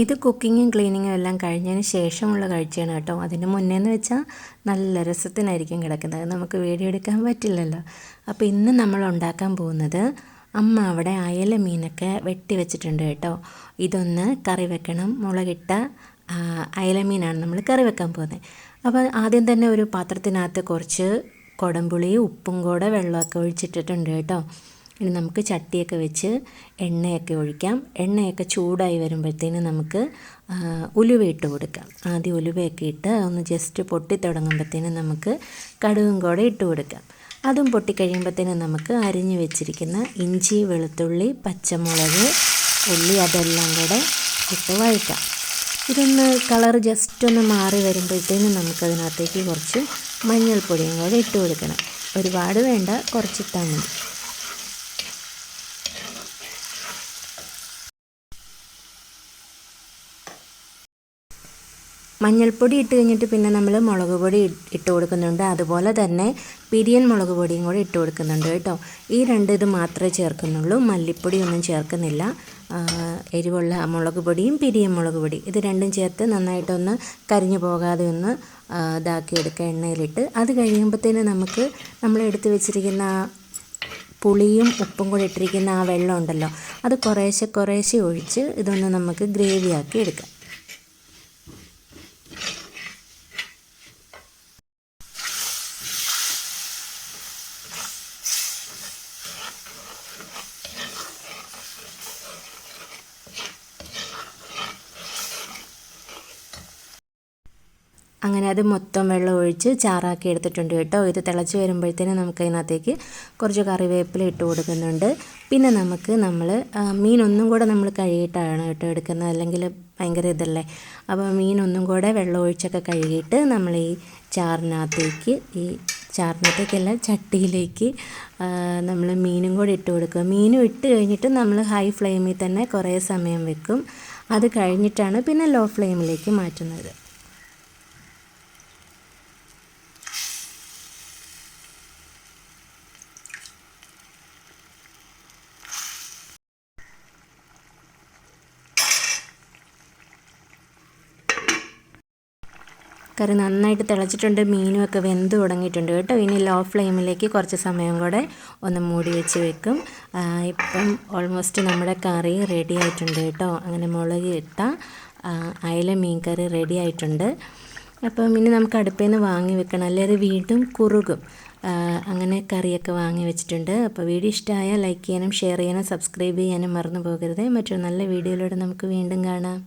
ഇത് കുക്കിങ്ങും ക്ലീനിങ്ങും എല്ലാം കഴിഞ്ഞതിന് ശേഷമുള്ള കാഴ്ചയാണ് കേട്ടോ. അതിന് മുന്നേന്ന് വെച്ചാൽ നല്ല രസത്തിനായിരിക്കും കിടക്കുന്നത്. നമുക്ക് വീഡിയോ എടുക്കാൻ പറ്റില്ലല്ലോ. അപ്പോൾ ഇന്ന് നമ്മൾ ഉണ്ടാക്കാൻ പോകുന്നത് അമ്മ അവിടെ അയല മീനൊക്കെ വെട്ടി വെച്ചിട്ടുണ്ട് കേട്ടോ. ഇതൊന്ന് കറി വെക്കണം. മുളകിട്ട അയല മീനാണ് നമ്മൾ കറി വെക്കാൻ പോകുന്നത് അപ്പോൾ ആദ്യം തന്നെ ഒരു പാത്രത്തിനകത്ത് കുറച്ച് കൊടംപുളി ഉപ്പും കൂടെ വെള്ളമൊക്കെ ഒഴിച്ചിട്ടിട്ടുണ്ട് കേട്ടോ. ഇനി നമുക്ക് ചട്ടിയൊക്കെ വെച്ച് എണ്ണയൊക്കെ ഒഴിക്കാം. എണ്ണയൊക്കെ ചൂടായി വരുമ്പോഴത്തേന് നമുക്ക് ഉലുവ ഇട്ട് കൊടുക്കാം. ആദ്യം ഉലുവയൊക്കെ ഇട്ട് ഒന്ന് ജസ്റ്റ് പൊട്ടി തുടങ്ങുമ്പോഴത്തേന് നമുക്ക് കടുകും കൂടെ ഇട്ട് കൊടുക്കാം. അതും പൊട്ടിക്കഴിയുമ്പോഴത്തേന് നമുക്ക് അരിഞ്ഞു വെച്ചിരിക്കുന്ന ഇഞ്ചി വെളുത്തുള്ളി പച്ചമുളക് ഉള്ളി അതെല്ലാം കൂടെ ഇട്ട് വഴറ്റാം. ഇതൊന്ന് കളർ ജസ്റ്റ് ഒന്ന് മാറി വരുമ്പോഴത്തേനും നമുക്കതിനകത്തേക്ക് കുറച്ച് മഞ്ഞൾപ്പൊടിയും കൂടെ ഇട്ട് കൊടുക്കണം. ഒരുപാട് വേണ്ട കുറച്ചിട്ടാൽ മതി. മഞ്ഞൾപ്പൊടി ഇട്ട് കഴിഞ്ഞിട്ട് പിന്നെ നമ്മൾ മുളക് പൊടി ഇട്ട് കൊടുക്കുന്നുണ്ട്. അതുപോലെ തന്നെ പിരിയൻ മുളക് പൊടിയും കൂടെ ഇട്ട് കൊടുക്കുന്നുണ്ട് കേട്ടോ. ഈ രണ്ട് ഇത് മാത്രമേ ചേർക്കുന്നുള്ളൂ. മല്ലിപ്പൊടി ഒന്നും ചേർക്കുന്നില്ല. എരിവുള്ള മുളക് പൊടിയും പിരിയൻ മുളക് പൊടി. ഇത് രണ്ടും ചേർത്ത് നന്നായിട്ടൊന്ന് കരിഞ്ഞു പോകാതെ ഒന്ന് ആ, ഇതാക്കി എടുക്കുക എണ്ണയിലിട്ട്. അത് കഴിയുമ്പോഴത്തേന് നമുക്ക് നമ്മൾ എടുത്ത് വെച്ചിരിക്കുന്ന പുളിയും ഉപ്പും കൂടി ഇട്ടിരിക്കുന്ന ആ വെള്ളം ഉണ്ടല്ലോ അത് കുറേശ്ശെ കുറേശ്ശെ ഒഴിച്ച് ഇതൊന്ന് നമുക്ക് ഗ്രേവിയാക്കി എടുക്കാം. അങ്ങനെ അത് മൊത്തം വെള്ളം ഒഴിച്ച് ചാറാക്കി എടുത്തിട്ടുണ്ട് കേട്ടോ. ഇത് തിളച്ച് വരുമ്പോഴത്തേനും നമുക്ക് അതിനകത്തേക്ക് കുറച്ച് കറിവേപ്പില ഇട്ട് കൊടുക്കുന്നുണ്ട്. പിന്നെ നമുക്ക് നമ്മൾ മീനൊന്നും കൂടെ നമ്മൾ കഴുകിയിട്ടാണ് കേട്ടോ എടുക്കുന്നത്. അല്ലെങ്കിൽ ഭയങ്കര ഇതല്ലേ. അപ്പോൾ മീനൊന്നും കൂടെ വെള്ളം ഒഴിച്ചൊക്കെ കഴുകിയിട്ട് നമ്മൾ ഈ ചാറിനകത്തേക്ക് ഈ ചാറിനകത്തേക്കല്ല ചട്ടിയിലേക്ക് നമ്മൾ മീനും കൂടി ഇട്ട് കൊടുക്കുക. മീനും ഇട്ട് കഴിഞ്ഞിട്ട് നമ്മൾ ഹൈ ഫ്ലെയിമിൽ തന്നെ കുറേ സമയം വെക്കും. അത് കഴിഞ്ഞിട്ടാണ് പിന്നെ ലോ ഫ്ലെയിമിലേക്ക് മാറ്റുന്നത്. കറി നന്നായിട്ട് തിളച്ചിട്ടുണ്ട് മീനും ഒക്കെ വെന്ത് തുടങ്ങിയിട്ടുണ്ട് കേട്ടോ. ഇനി ലോ ഫ്ലെയിമിലേക്ക് കുറച്ച് സമയം കൂടെ ഒന്ന് മൂടി വെച്ച് വെക്കും. ഇപ്പം ഓൾമോസ്റ്റ് നമ്മുടെ കറി റെഡി ആയിട്ടുണ്ട് കേട്ടോ. അങ്ങനെ മുളക് ഇട്ട അയല മീൻ കറി റെഡി ആയിട്ടുണ്ട്. അപ്പം ഇനി നമുക്ക് അടുപ്പിൽ നിന്ന് വാങ്ങി വെക്കണം. അല്ലെങ്കിൽ വീണ്ടും കുറുകും. അങ്ങനെ കറിയൊക്കെ വാങ്ങി വെച്ചിട്ടുണ്ട്. അപ്പോൾ വീഡിയോ ഇഷ്ടമായാൽ ലൈക്ക് ചെയ്യാനും ഷെയർ ചെയ്യാനും സബ്സ്ക്രൈബ് ചെയ്യാനും മറന്നു പോകരുത്. മറ്റൊരു നല്ല വീഡിയോയിലൂടെ നമുക്ക് വീണ്ടും കാണാം.